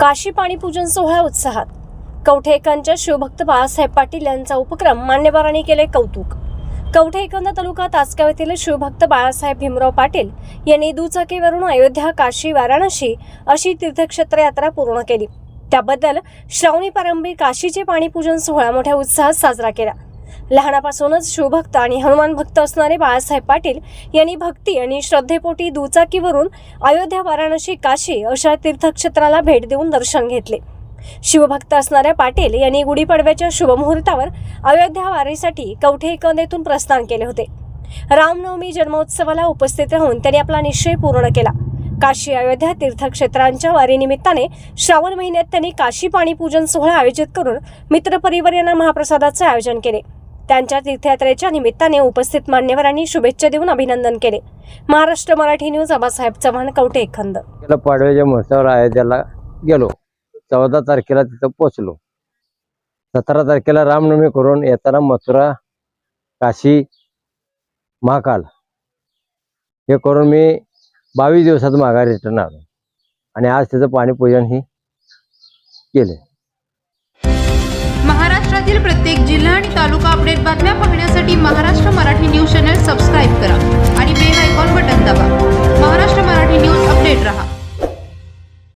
काशी पाणीपूजन सोहळा उत्साहात. कवठेकरांच्या शिवभक्त बाळासाहेब पाटील यांचा उपक्रम मान्यवरांनी केले कौतुक. कवठेकंद तालुका तासगाव येथील शिवभक्त बाळासाहेब भीमराव पाटील यांनी दुचाकीवरून अयोध्या काशी वाराणसी अशी तीर्थक्षेत्र यात्रा पूर्ण केली. त्याबद्दल श्रावणी प्रारंभी काशीचे पाणीपूजन सोहळा मोठ्या उत्साहात साजरा केला. लहानापासूनच शिवभक्त आणि हनुमान भक्त असणारे बाळासाहेब पाटील यांनी भक्ती आणि श्रद्धेपोटी दुचाकीवरून अयोध्या वाराणसी काशी अशा तीर्थक्षेत्राला भेट देऊन दर्शन घेतले. शिवभक्त असणाऱ्या पाटील यांनी गुढीपाडव्याच्या शुभमुहूर्तावर अयोध्या वारीसाठी कवठे कंदेतून प्रस्थान केले होते. रामनवमी जन्मोत्सवाला उपस्थित राहून त्यांनी आपला निश्चय पूर्ण केला. काशी अयोध्या तीर्थक्षेत्रांच्या वारीनिमित्ताने श्रावण महिन्यात त्यांनी काशी पाणी पूजन सोहळा आयोजित करून मित्रपरिवार यांना महाप्रसादाचे आयोजन केले. त्यांच्या तीर्थयात्रेच्या निमित्ताने उपस्थित मान्यवरांनी शुभेच्छा देऊन अभिनंदन केले. महाराष्ट्र मराठी न्यूज आबासाहेब चव्हाण कवठे खंद. त्याला पाडव्याच्या महोत्सवावर अयोध्याला गेलो. चौदा तारखेला तिथं पोचलो सतरा तारखेला रामनवमी करून येताना मथुरा काशी महाकाल. हे करून मी बावीस दिवसात माघारी रिटर्न आलो. आणि आज त्याचं पाणीपूजन ही केले. महाराष्ट्रातील प्रत्येक जिल्हा आणि तालुका बातम्या पाहण्यासाठी Maharashtra Marathi news channel subscribe करा.